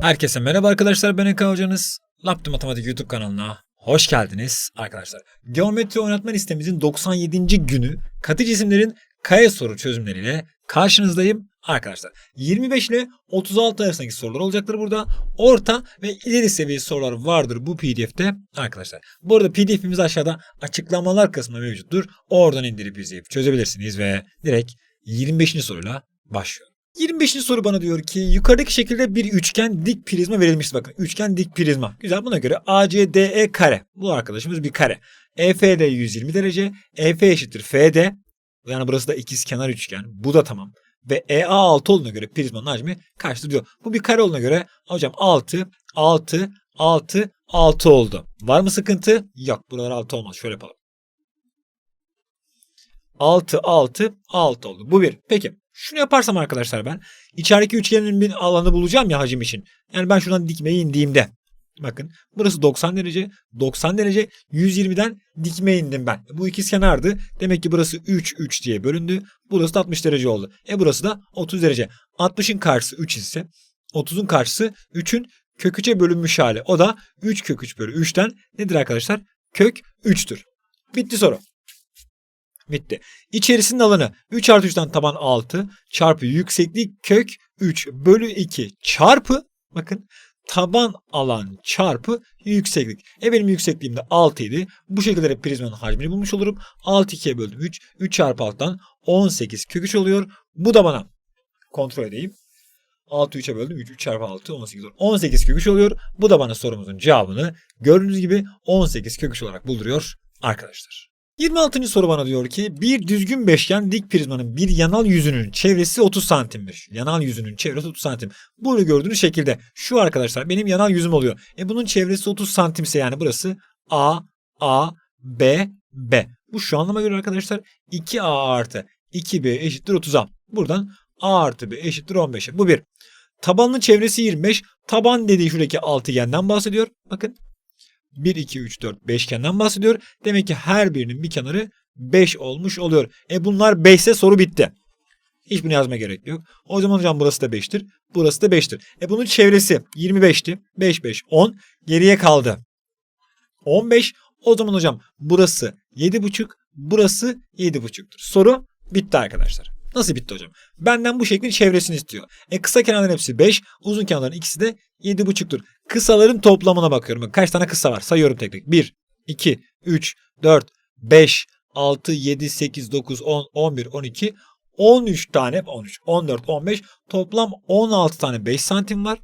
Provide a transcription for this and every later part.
Herkese merhaba arkadaşlar ben Eka hocanız. Laptop Matematik YouTube kanalına hoş geldiniz arkadaşlar. Geometri oynatma listemizin 97. günü katı cisimlerin kaya soru çözümleriyle karşınızdayım arkadaşlar. 25 ile 36 arasındaki sorular olacaktır burada. Orta ve ileri seviye sorular vardır bu pdf'te arkadaşlar. Bu arada pdf'imiz aşağıda açıklamalar kısmında mevcuttur. Oradan indirip izleyip çözebilirsiniz ve direkt 25. soruyla başlıyorum. 25. soru bana diyor ki yukarıdaki şekilde bir üçgen dik prizma verilmiştir. Bakın üçgen dik prizma. Güzel buna göre ACDE kare. Bu arkadaşımız bir kare. EFD 120 derece. EF eşittir FD. Yani burası da ikizkenar üçgen. Bu da tamam. Ve EA 6 olduğuna göre prizmanın hacmi kaçtır diyor. Bu bir kare olduğuna göre hocam 6, 6, 6, 6 oldu. Var mı sıkıntı? Yok. Buralar 6 olmaz. Şöyle yapalım. 6, 6, 6 oldu. Bu bir. Peki. Şunu yaparsam arkadaşlar ben içerideki üçgenin bir alanı bulacağım ya hacim için. Yani ben şuradan dikmeye indiğimde. Bakın burası 90 derece. 90 derece 120'den dikmeye indim ben. Bu ikizkenardı. Demek ki burası 3 3 diye bölündü. Burası da 60 derece oldu. E burası da 30 derece. 60'ın karşısı 3 ise 30'un karşısı 3'ün kök 3'e bölünmüş hali. O da 3 kök 3 bölü 3'ten nedir arkadaşlar? Kök 3'tür. Bitti soru. Bitti. İçerisinin alanı 3 artı 3'ten taban 6 çarpı yükseklik kök 3 bölü 2 çarpı bakın taban alan çarpı yükseklik. E benim yüksekliğim de 6 idi. Bu şekilde de prizmanın hacmini bulmuş olurum. 6 2'ye böldüm 3. 3 çarpı alttan 18 kök 3 oluyor. Bu da bana kontrol edeyim. 6 3'e böldüm. 3, 3 çarpı 6 18 olur. 18 kök 3 oluyor. Bu da bana sorumuzun cevabını gördüğünüz gibi 18 kök 3 olarak bulduruyor arkadaşlar. 26. soru bana diyor ki bir düzgün beşgen dik prizmanın bir yanal yüzünün çevresi 30 santimmiş. Yanal yüzünün çevresi 30 santim. Burada gördüğünüz şekilde şu arkadaşlar benim yanal yüzüm oluyor. E bunun çevresi 30 santimse yani burası A, A, B, B. Bu şu anlama göre arkadaşlar 2A artı 2B eşittir 30'a. Buradan A artı B eşittir 15'e. Bu bir. Tabanın çevresi 25. Taban dediği şuradaki altıgenden bahsediyor. Bakın 1, 2, 3, 4 beşgenden bahsediyor. Demek ki her birinin bir kenarı 5 olmuş oluyor. E bunlar 5 ise soru bitti. Hiç bunu yazmaya gerek yok. O zaman hocam burası da 5'tir. Burası da 5'tir. E bunun çevresi 25'ti. 5, 5, 10. Geriye kaldı. 15. O zaman hocam burası 7,5. Burası 7,5'tür. Soru bitti arkadaşlar. Nasıl bitti hocam? Benden bu şeklin çevresini istiyor. E kısa kenarların hepsi 5, uzun kenarların ikisi de 7,5'tur. Kısaların toplamına bakıyorum. Kaç tane kısa var? Sayıyorum tek tek. 1, 2, 3, 4, 5, 6, 7, 8, 9, 10, 11, 12, 13 tane, 13, 14, 15, toplam 16 tane 5 santim var.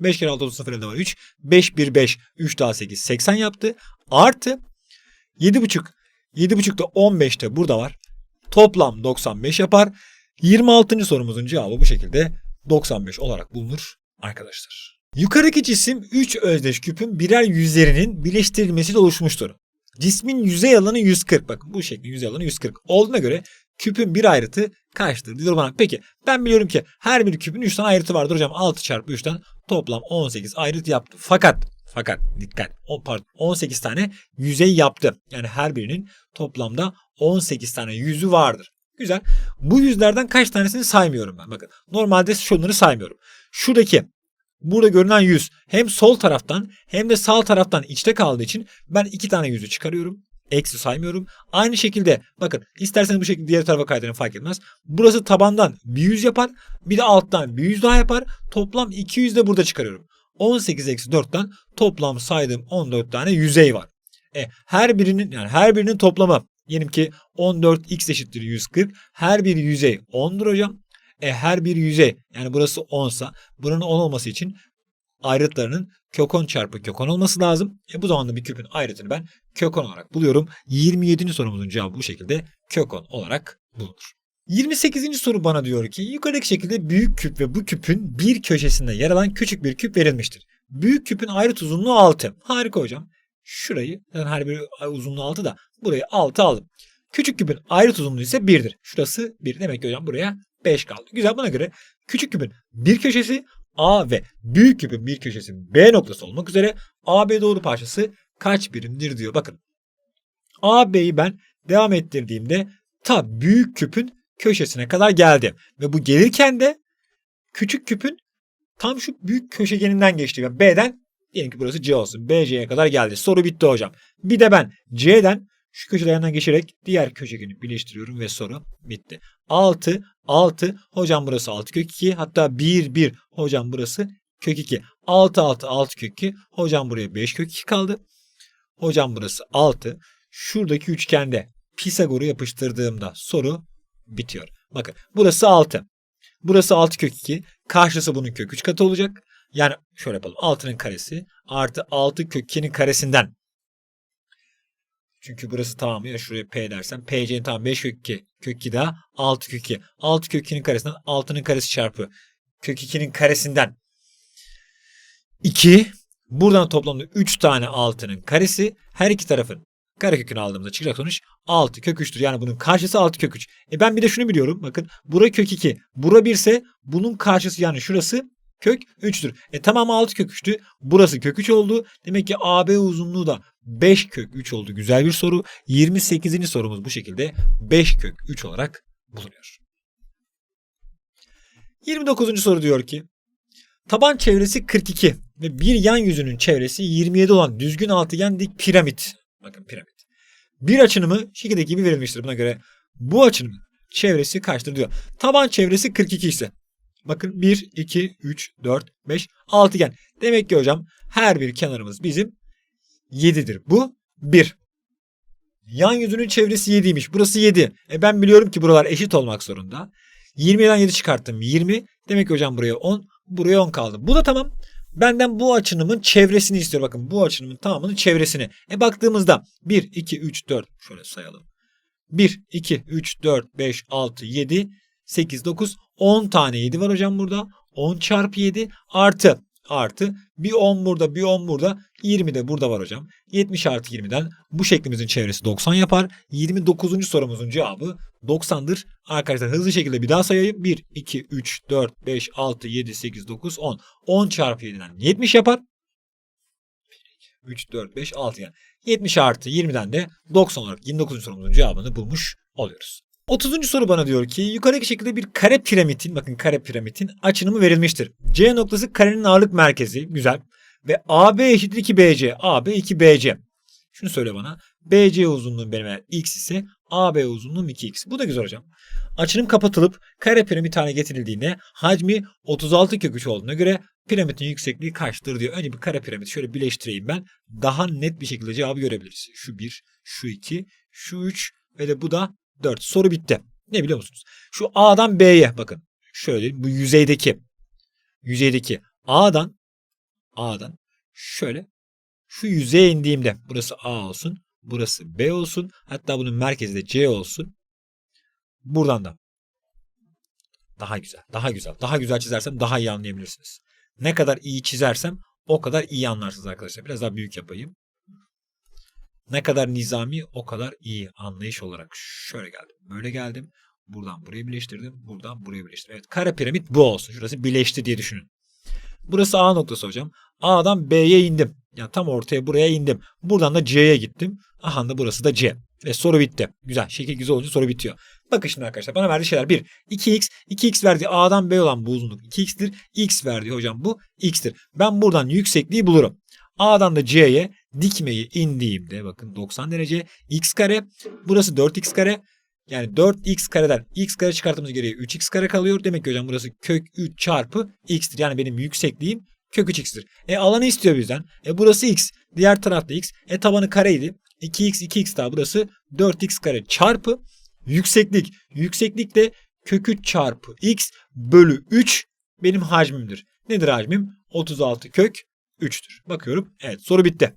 5 kere 6 30 sıfır elde var 3. 5, 1, 5, 3 daha 8, 80 yaptı. Artı 7,5. 7,5 da 15 de burada var. Toplam 95 yapar. 26. sorumuzun cevabı bu şekilde 95 olarak bulunur arkadaşlar. Yukarıdaki cisim 3 özdeş küpün birer yüzlerinin birleştirilmesiyle oluşmuştur. Cismin yüzey alanı 140. Bakın bu şeklin yüzey alanı 140. Olduğuna göre küpün bir ayrıtı kaçtır diyor bana. Peki ben biliyorum ki her bir küpün 3 tane ayrıtı vardır hocam. 6 çarpı 3'ten toplam 18 ayrıt yaptı. Fakat fakat dikkat o pardon 18 tane yüzey yaptı. Yani her birinin toplamda 18 tane yüzü vardır. Güzel. Bu yüzlerden kaç tanesini saymıyorum ben. Bakın normalde şunları saymıyorum. Şuradaki burada görünen yüz hem sol taraftan hem de sağ taraftan içte kaldığı için ben iki tane yüzü çıkarıyorum. Eksi saymıyorum. Aynı şekilde bakın isterseniz bu şekilde diğer tarafa kaydırın fark etmez. Burası tabandan bir yüz yapar. Bir de alttan bir yüz daha yapar. Toplam 200 de burada çıkarıyorum. 18 eksi 4'ten toplam saydığım 14 tane yüzey var. E, her birinin yani her birinin toplamı Diyelim ki 14x eşittir 140. Her bir yüzey 10'dur hocam. E her bir yüzey yani burası 10 sa buranın 10 olması için ayrıtlarının kök 10 çarpı kök 10 olması lazım. E bu zaman da bir küpün ayrıtını ben kök 10 olarak buluyorum. 27. sorumuzun cevabı bu şekilde kök 10 olarak bulunur. 28. soru bana diyor ki yukarıdaki şekilde büyük küp ve bu küpün bir köşesinde yer alan küçük bir küp verilmiştir. Büyük küpün ayrıt uzunluğu 6. Harika hocam. Şurayı yani her bir uzunluğu 6 da burayı 6 aldım. Küçük küpün ayrıt uzunluğu ise 1'dir. Şurası 1. Demek ki hocam buraya 5 kaldı. Güzel buna göre küçük küpün bir köşesi A ve büyük küpün bir köşesi B noktası olmak üzere AB doğru parçası kaç birimdir diyor. Bakın AB'yi ben devam ettirdiğimde ta büyük küpün köşesine kadar geldi. Ve bu gelirken de küçük küpün tam şu büyük köşegeninden geçti. Yani B'den diyelim ki burası C olsun. BC'ye kadar geldi. Soru bitti hocam. Bir de ben C'den şu köşelerden geçerek diğer köşegeni birleştiriyorum ve soru bitti. 6, 6. Hocam burası 6 kök 2. Hatta 1, 1. Hocam burası kök 2. 6, 6, 6 kök 2. Hocam buraya 5 kök 2 kaldı. Hocam burası 6. Şuradaki üçgende Pisagor'u yapıştırdığımda soru bitiyor. Bakın burası 6. Burası 6 kök 2. Karşısı bunun kök 3 katı olacak. Yani şöyle yapalım. 6'nın karesi artı 6 kök 2'nin karesinden. Çünkü burası tamamı ya şuraya P dersem PC'nin tamamı 5 kök 2. Kök 2 daha 6 kök 2. 6 kök 2'nin karesinden 6'nın karesi çarpı kök 2'nin karesinden 2. Buradan toplamda 3 tane 6'nın karesi her iki tarafın karekökünü aldığımızda çıkacak sonuç 6 kök 3'tür. Yani bunun karşısı 6 kök 3. E ben bir de şunu biliyorum. Bakın bura kök 2. Bura 1 ise bunun karşısı yani şurası kök 3'tür. E tamam 6 kök 3'tü. Burası kök 3 oldu. Demek ki AB uzunluğu da 5 kök 3 oldu. Güzel bir soru. 28. sorumuz bu şekilde 5 kök 3 olarak bulunuyor. 29. soru diyor ki taban çevresi 42 ve bir yan yüzünün çevresi 27 olan düzgün altıgen dik piramit. Bakın piramit. Bir açınımı şekildeki gibi verilmiştir. Buna göre bu açınımın çevresi kaçtır diyor. Taban çevresi 42 ise Bakın 1, 2, 3, 4, 5, altıgen. Demek ki hocam her bir kenarımız bizim 7'dir. Bu 1. Yan yüzünün çevresi 7'ymiş. Burası 7. E ben biliyorum ki buralar eşit olmak zorunda. 20'den 7 çıkarttım. 20. Demek ki hocam buraya 10. Buraya 10 kaldı. Bu da tamam. Benden bu açınımın çevresini istiyor. Bakın bu açınımın tamamının çevresini. E baktığımızda 1, 2, 3, 4 şöyle sayalım. 1, 2, 3, 4, 5, 6, 7, 8, 9, 10 tane 7 var hocam burada. 10 çarpı 7 artı artı bir 10 burada bir 10 burada 20 de burada var hocam. 70 artı 20'den bu şeklimizin çevresi 90 yapar. 29. sorumuzun cevabı 90'dır. Arkadaşlar hızlı şekilde bir daha sayayım. 1, 2, 3, 4, 5, 6, 7, 8, 9, 10. 10 çarpı 7'den 70 yapar. 3, 4, 5, 6 yani. 70 artı 20'den de 90 olarak 29. sorumuzun cevabını bulmuş oluyoruz. 30. soru bana diyor ki yukarıdaki şekilde bir kare piramidin bakın kare piramidin açınımı verilmiştir. C noktası karenin ağırlık merkezi güzel ve AB eşittir 2BC. AB 2BC. Şunu söyle bana. BC uzunluğum benim x ise AB uzunluğum 2x. Bu da güzel hocam. Açınım kapatılıp kare piramit haline getirildiğinde hacmi 36 kök 3 olduğuna göre piramidin yüksekliği kaçtır diyor. Önce bir kare piramit şöyle birleştireyim ben. Daha net bir şekilde cevabı görebiliriz. Şu 1, şu 2, şu 3 ve de bu da 4. Soru bitti. Ne biliyor musunuz? Şu A'dan B'ye bakın. Şöyle bu yüzeydeki yüzeydeki A'dan A'dan şöyle şu yüzeye indiğimde burası A olsun, burası B olsun. Hatta bunun merkezi de C olsun. Buradan da daha güzel, daha güzel. Daha güzel çizersem daha iyi anlayabilirsiniz. Ne kadar iyi çizersem o kadar iyi anlarsınız arkadaşlar. Biraz daha büyük yapayım. Ne kadar nizami o kadar iyi anlayış olarak şöyle geldim. Böyle geldim. Buradan buraya birleştirdim. Buradan buraya birleştirdim. Evet kare piramit bu olsun. Şurası birleşti diye düşünün. Burası A noktası hocam. A'dan B'ye indim. Yani tam ortaya buraya indim. Buradan da C'ye gittim. Aha da burası da C. Ve soru bitti. Güzel. Şekil güzel olunca soru bitiyor. Bakın şimdi arkadaşlar bana verdiği şeyler 1. 2x. 2x verdiği A'dan B olan bu uzunluk 2x'tir. X verdiği hocam bu x'tir. Ben buradan yüksekliği bulurum. A'dan da C'ye dikmeyi indiğimde bakın 90 derece x kare burası 4x kare yani 4x kareden x kare çıkarttığımız geriye 3x kare kalıyor. Demek ki hocam burası kök 3 çarpı x'tir. Yani benim yüksekliğim kök 3x'tir. E alanı istiyor bizden. E burası x. Diğer tarafta x. E tabanı kareydi. 2x 2x daha burası 4x kare çarpı yükseklik. Yükseklik de kök 3 çarpı x bölü 3 benim hacmimdir. Nedir hacmim? 36 kök 3'tür. Bakıyorum. Evet soru bitti.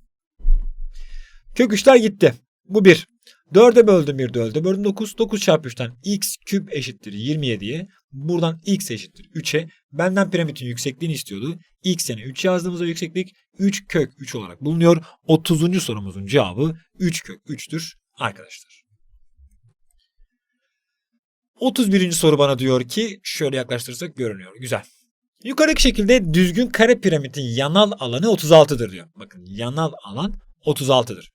Kök 3'ler gitti. Bu 1. 4'e böldüm 1 4'e böldüm 9. 9 çarpı 3'ten x küp eşittir 27'ye. Buradan x eşittir 3'e. Benden piramidin yüksekliğini istiyordu. x yani 3 yazdığımızda yükseklik 3 kök 3 olarak bulunuyor. 30. sorumuzun cevabı 3 kök 3'tür arkadaşlar. 31. soru bana diyor ki şöyle yaklaştırırsak görünüyor. Güzel. Yukarıdaki şekilde düzgün kare piramidin yanal alanı 36'dır diyor. Bakın yanal alan 36'dır.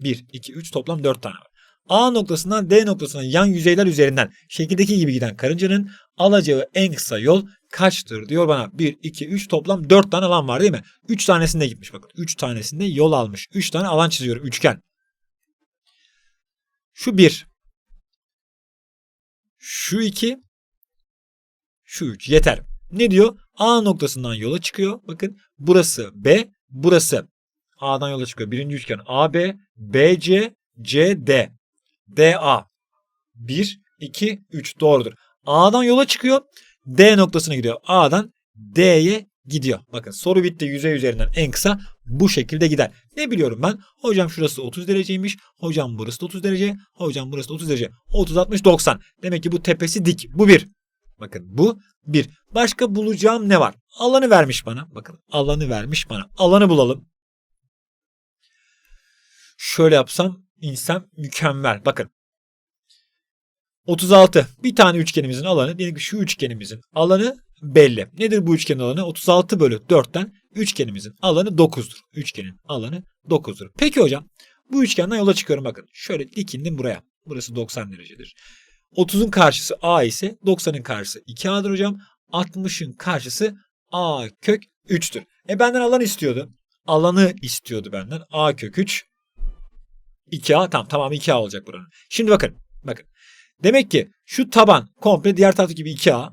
1, 2, 3 toplam 4 tane var. A noktasından D noktasına yan yüzeyler üzerinden şekildeki gibi giden karıncanın alacağı en kısa yol kaçtır diyor bana. 1, 2, 3 toplam 4 tane alan var değil mi? 3 tanesinde gitmiş bakın. 3 tanesinde yol almış. 3 tane alan çiziyorum üçgen. Şu 1. Şu 2. Şu 3 yeter. Ne diyor? A noktasından yola çıkıyor. Bakın burası B, burası A'dan yola çıkıyor. Birinci üçgen AB, BC, CD, DA. 1, 2, 3 doğrudur. A'dan yola çıkıyor. D noktasına gidiyor. A'dan D'ye gidiyor. Bakın soru bitti. Yüzey üzerinden en kısa bu şekilde gider. Ne biliyorum ben? Hocam şurası 30 dereceymiş. Hocam burası da 30 derece. Hocam burası da 30 derece. 30, 60, 90. Demek ki bu tepesi dik. Bu bir. Bakın bu bir. Başka bulacağım ne var? Alanı vermiş bana. Bakın alanı vermiş bana. Alanı bulalım. Şöyle yapsam insem mükemmel. Bakın. 36. Bir tane üçgenimizin alanı. Diyelim ki şu üçgenimizin alanı belli. Nedir bu üçgenin alanı? 36 bölü 4'ten üçgenimizin alanı 9'dur. Üçgenin alanı 9'dur. Peki hocam bu üçgenden yola çıkıyorum bakın. Şöyle dikindim buraya. Burası 90 derecedir. 30'un karşısı A ise 90'ın karşısı 2A'dır hocam. 60'ın karşısı A kök 3'tür. E benden alan istiyordu. Alanı istiyordu benden. A kök 3 2A tamam tamam 2A olacak buranın. Şimdi bakın bakın. Demek ki şu taban komple diğer taraftaki gibi 2A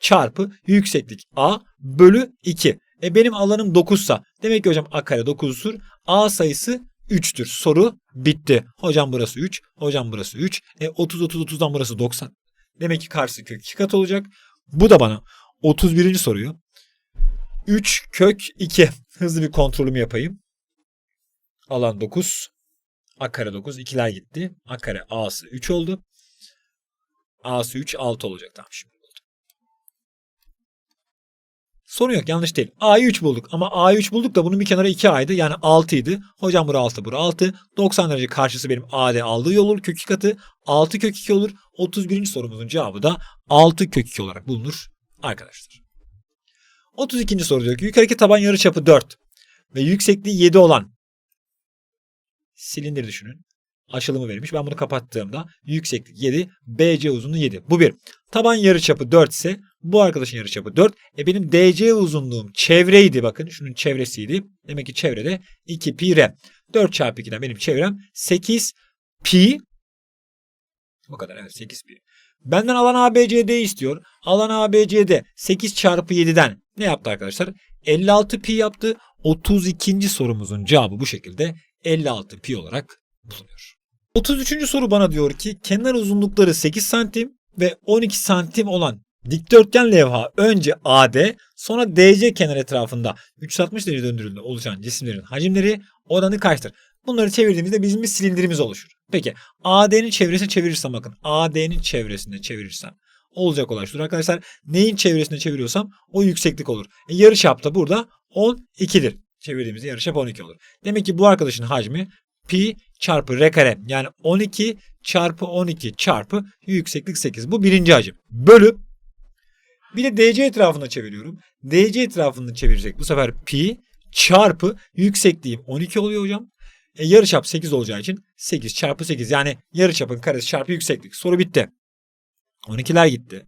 çarpı yükseklik A bölü 2. E benim alanım 9 sa demek ki hocam A kare 9'dur. A sayısı 3'tür. Soru bitti. Hocam burası 3. Hocam burası 3. E 30 30 30'dan burası 90. Demek ki karşısı kök 2 kat olacak. Bu da bana 31. soruyu 3 kök 2. Hızlı bir kontrolümü yapayım. Alan 9. A kare 9. ikiler gitti. A kare A'sı 3 oldu. A'sı 3 6 olacak. Tamam şimdi. Sorun yok yanlış değil. A'yı 3 bulduk ama A'yı 3 bulduk da bunun bir kenarı 2A'ydı yani 6 idi. Hocam bura 6 bura 6. 90 derece karşısı benim AD aldığı yol olur kök 2 katı. 6 kök 2 olur. 31. sorumuzun cevabı da 6 kök 2 olarak bulunur arkadaşlar. 32. soru diyor ki yukarıdaki taban yarıçapı 4 ve yüksekliği 7 olan silindir düşünün. Aşılımı verilmiş. Ben bunu kapattığımda yükseklik 7, BC uzunluğu 7. Bu bir. Taban yarıçapı 4 ise bu arkadaşın yarıçapı 4. E benim DC uzunluğum çevreydi bakın. Şunun çevresiydi. Demek ki çevrede 2 pi r. 4 çarpı 2'den benim çevrem 8 pi. Bu kadar evet 8 pi. Benden alan ABCD istiyor. Alan ABCD 8 çarpı 7'den ne yaptı arkadaşlar? 56 pi yaptı. 32. sorumuzun cevabı bu şekilde 56 pi olarak bulunuyor. 33. soru bana diyor ki kenar uzunlukları 8 santim ve 12 santim olan dikdörtgen levha önce AD sonra DC kenar etrafında 360 derece döndürüldüğünde oluşan cisimlerin hacimleri oranı kaçtır? Bunları çevirdiğimizde bizim bir silindirimiz oluşur. Peki AD'nin çevresine çevirirsem bakın AD'nin çevresine çevirirsem olacak olay şudur arkadaşlar. Neyin çevresine çeviriyorsam o yükseklik olur. E, yarıçap da burada 12'dir. Çevirdiğimizde yarıçap 12 olur. Demek ki bu arkadaşın hacmi pi çarpı r kare yani 12 çarpı 12 çarpı yükseklik 8. Bu birinci hacim. Bölü bir de DC etrafında çeviriyorum. DC etrafında çevirecek bu sefer pi çarpı yüksekliğim 12 oluyor hocam. E, yarıçap 8 olacağı için 8 çarpı 8 yani yarıçapın karesi çarpı yükseklik. Soru bitti. 12'ler gitti.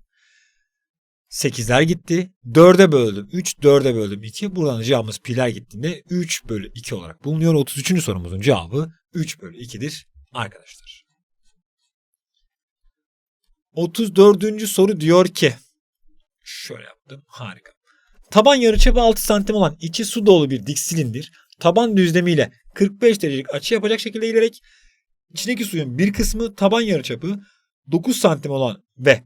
8'ler gitti. 4'e böldüm. 3, 4'e böldüm 2. Buradan cevabımız pi'ler gittiğinde 3 bölü 2 olarak bulunuyor. 33. sorumuzun cevabı 3 bölü 2'dir arkadaşlar. 34. soru diyor ki şöyle yaptım harika. Taban yarıçapı 6 santim olan içi su dolu bir dik silindir taban düzlemiyle 45 derecelik açı yapacak şekilde ilerek içindeki suyun bir kısmı taban yarıçapı 9 santim olan ve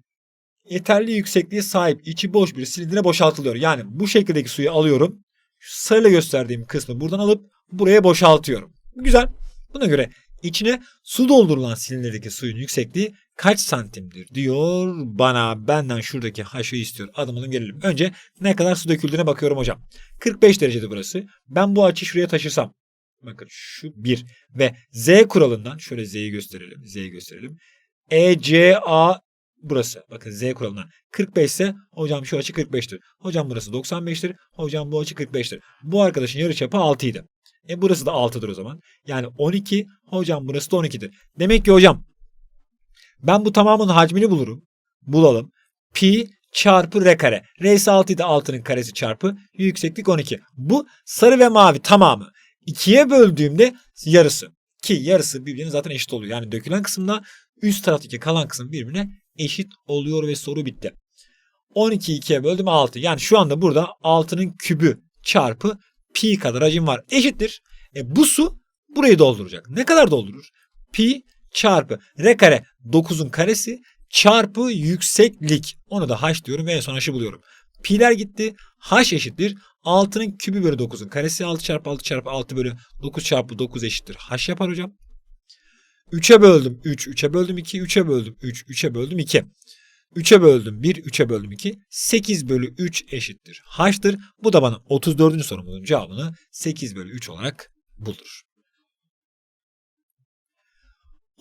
yeterli yüksekliğe sahip içi boş bir silindire boşaltılıyor. Yani bu şekildeki suyu alıyorum. Sarıyla gösterdiğim kısmı buradan alıp buraya boşaltıyorum. Güzel. Buna göre içine su doldurulan silindirdeki suyun yüksekliği kaç santimdir diyor bana. Benden şuradaki haşı istiyor. Adım adım gelelim. Önce ne kadar su döküldüğüne bakıyorum hocam. 45 derecede burası. Ben bu açıyı şuraya taşırsam. Bakın şu 1 ve Z kuralından şöyle Z'yi gösterelim. Z'yi gösterelim. ECA burası. Bakın Z kuralından 45 ise hocam şu açı 45'tir. Hocam burası 95'tir. Hocam bu açı 45'tir. Bu arkadaşın yarıçapı 6 idi. E burası da 6'dır o zaman. Yani 12. Hocam burası da 12'dir. Demek ki hocam Ben bu tamamının hacmini bulurum. Bulalım. Pi çarpı r kare. R ise 6 idi 6'nın karesi çarpı yükseklik 12. Bu sarı ve mavi tamamı. 2'ye böldüğümde yarısı. Ki yarısı birbirine zaten eşit oluyor. Yani dökülen kısımda üst taraftaki kalan kısım birbirine eşit oluyor ve soru bitti. 12'yi 2'ye böldüm 6. Yani şu anda burada 6'nın kübü çarpı pi kadar hacim var. Eşittir. E bu su burayı dolduracak. Ne kadar doldurur? Pi çarpı r kare 9'un karesi çarpı yükseklik. Onu da h diyorum ve en son h'ı buluyorum. Pi'ler gitti. h eşittir. 6'nın kübü bölü 9'un karesi 6 çarpı 6 çarpı 6 bölü 9 çarpı 9 eşittir. h yapar hocam. 3'e böldüm 3, 3'e böldüm 2, 3'e böldüm 3, 3'e böldüm 2. 3'e böldüm 1, 3'e böldüm 2. 8 bölü 3 eşittir. H'tır. Bu da bana 34. sorumuzun cevabını 8 bölü 3 olarak bulur.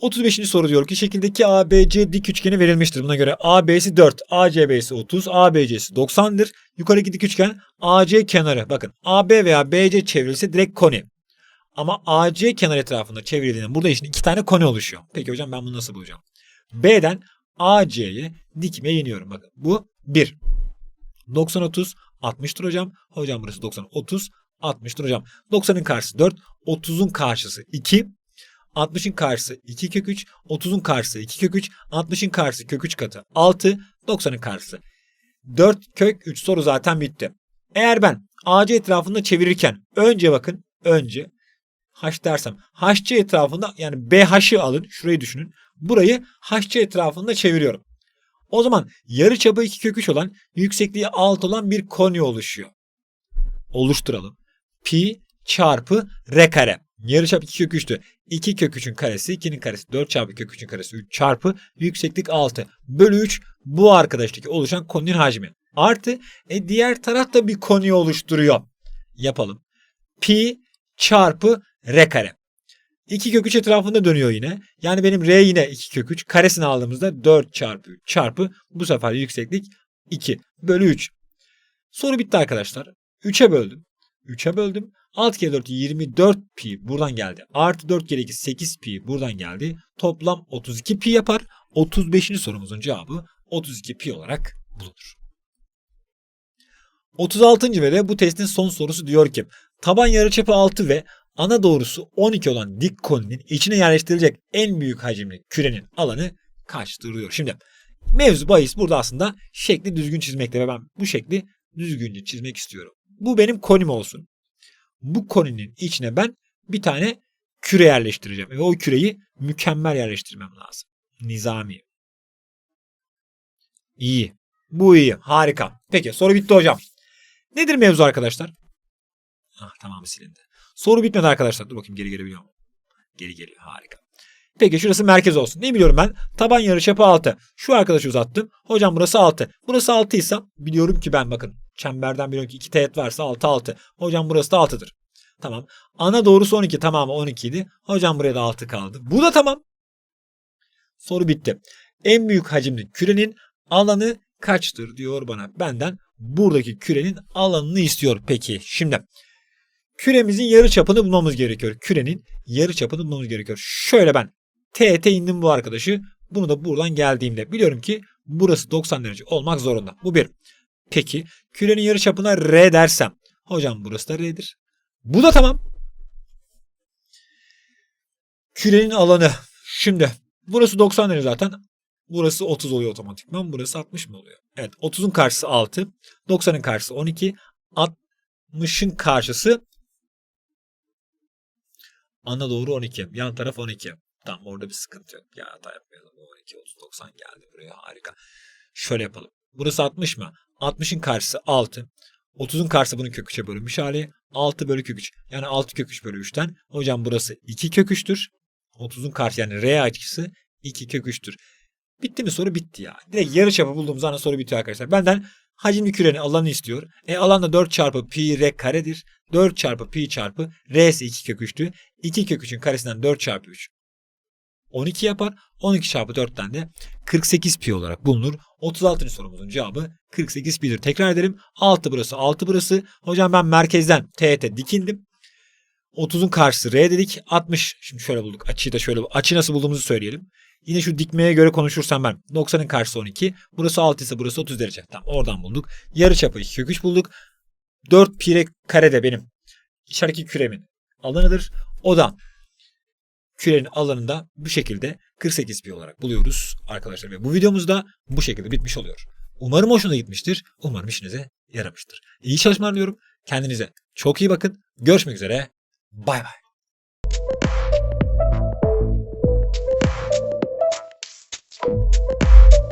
35. soru diyor ki şekildeki ABC dik üçgeni verilmiştir. Buna göre AB'si 4, ACB'si 30, ABC'si 90'dır. Yukarıdaki dik üçgen AC kenarı. Bakın AB veya BC çevrilse direkt koni. Ama AC kenar etrafında çevrildiğinde burada işte iki tane koni oluşuyor. Peki hocam ben bunu nasıl bulacağım? B'den AC'ye dikme iniyorum. Bakın bu 1. 90 30 60'tır hocam. Hocam burası 90 30 60'tır hocam. 90'ın karşısı 4, 30'un karşısı 2. 60'ın karşısı 2 kök 3, 30'un karşısı 2 kök 3, 60'ın karşısı kök 3 katı 6, 90'ın karşısı 4 kök 3 soru zaten bitti. Eğer ben AC etrafında çevirirken önce bakın önce H dersem HC etrafında yani BH'ı alın şurayı düşünün. Burayı HC etrafında çeviriyorum. O zaman yarı çapı 2 kök 3 olan yüksekliği 6 olan bir koni oluşuyor. Oluşturalım. Pi çarpı r kare. Yarıçap 2 kök 3'tü. 2 kök 3'ün karesi 2'nin karesi 4 çarpı kök 3'ün karesi 3 çarpı yükseklik 6 bölü 3 bu arkadaştaki oluşan koninin hacmi. Artı e, diğer taraf da bir koni oluşturuyor. Yapalım. Pi çarpı r kare. 2 kök 3 etrafında dönüyor yine. Yani benim r yine 2 kök 3. Karesini aldığımızda 4 çarpı 3 çarpı bu sefer yükseklik 2 bölü 3. Soru bitti arkadaşlar. 3'e böldüm. 3'e böldüm. 6 kere 4 24 pi buradan geldi. Artı 4 kere 2 8 pi buradan geldi. Toplam 32 pi yapar. 35. sorumuzun cevabı 32 pi olarak bulunur. 36. ve de bu testin son sorusu diyor ki taban yarıçapı 6 ve ana doğrusu 12 olan dik koninin içine yerleştirilecek en büyük hacimli kürenin alanı kaçtır diyor. Şimdi mevzu bahis burada aslında şekli düzgün çizmekte ve ben bu şekli düzgünce çizmek istiyorum. Bu benim konim olsun. Bu koninin içine ben bir tane küre yerleştireceğim. Ve o küreyi mükemmel yerleştirmem lazım. Nizami. İyi. Bu iyi. Harika. Peki soru bitti hocam. Nedir mevzu arkadaşlar? Ah tamamı silindi. Soru bitmedi arkadaşlar. Dur bakayım geri gelebiliyor mu? Geri geliyor. Harika. Peki şurası merkez olsun. Ne biliyorum ben? Taban yarıçapı 6. Şu arkadaşı uzattım. Hocam burası 6. Burası 6 ise biliyorum ki ben bakın. Çemberden biliyorum ki 2 teğet varsa 6 6. Hocam burası da 6'dır. Tamam. Ana doğrusu 12 tamamı 12 idi. Hocam buraya da 6 kaldı. Bu da tamam. Soru bitti. En büyük hacimli kürenin alanı kaçtır diyor bana. Benden buradaki kürenin alanını istiyor. Peki şimdi küremizin yarı çapını bulmamız gerekiyor. Kürenin yarı çapını bulmamız gerekiyor. Şöyle ben TT indim bu arkadaşı. Bunu da buradan geldiğimde biliyorum ki burası 90 derece olmak zorunda. Bu bir. Peki kürenin yarı çapına R dersem. Hocam burası da R'dir. Bu da tamam. Kürenin alanı. Şimdi burası 90 derece zaten. Burası 30 oluyor otomatikman. Burası 60 mı oluyor? Evet 30'un karşısı 6. 90'ın karşısı 12. 60'ın karşısı ana doğru 12. Yan taraf 12. Tamam orada bir sıkıntı yok. Ya hata yapmayalım. 12, 30, 90 geldi buraya. Harika. Şöyle yapalım. Burası 60 mı? 60'ın karşısı 6. 30'un karşısı bunun kök 3'e bölünmüş hali. 6 bölü kök 3. Yani 6 kök 3 bölü 3'ten. Hocam burası 2 kök 3'tür. 30'un karşı yani R açısı 2 kök 3'tür. Bitti mi soru bitti ya. Direkt yarı çapı bulduğumuz anda soru bitiyor arkadaşlar. Benden hacimli kürenin alanı istiyor. E alan da 4 çarpı pi r karedir. 4 çarpı pi çarpı r ise 2 kök 3'tü. 2 kök 3'ün karesinden 4 çarpı 3. 12 yapar. 12 çarpı 4'ten de 48 pi olarak bulunur. 36. sorumuzun cevabı 48 pi'dir. Tekrar edelim. 6 burası 6 burası. Hocam ben merkezden teğete dikindim. 30'un karşısı R dedik. 60. Şimdi şöyle bulduk. Açıyı da şöyle. Açı nasıl bulduğumuzu söyleyelim. Yine şu dikmeye göre konuşursam ben 90'ın karşısı 12. Burası 6 ise burası 30 derece. Tamam oradan bulduk. Yarıçapı 2 kök 3 bulduk. 4 pi kare de benim içerideki küremin alanıdır. O da kürenin alanında bu şekilde 48 pi olarak buluyoruz arkadaşlar. Ve bu videomuz da bu şekilde bitmiş oluyor. Umarım hoşuna gitmiştir. Umarım işinize yaramıştır. İyi çalışmalar diliyorum. Kendinize çok iyi bakın. Görüşmek üzere. Bay bay. you